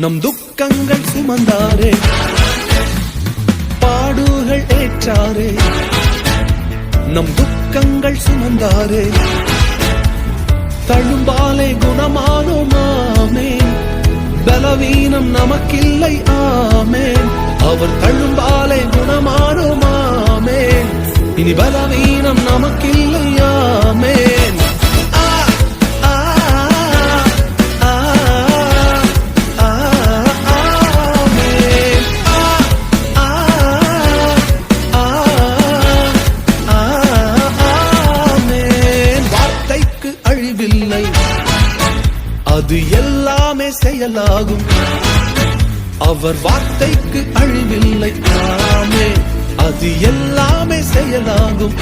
நம் துக்கங்கள் சுமந்தாரே. பாடுகள் ஏற்றாரே. நம் துக்கங்கள் சுமந்தாரே. தழும்பாலே குணமானோமாமே பலவீனம் நமக்கில்லை ஆமே. அவர் தழும்பாலே குணமானோமாமே இனி பலவீனம் நமக்கில்லை அது எல்லாமே செயலாகும். அவர் வார்த்தைக்கு அழிவில்லை. தாமே அது எல்லாமே செயலாகும்.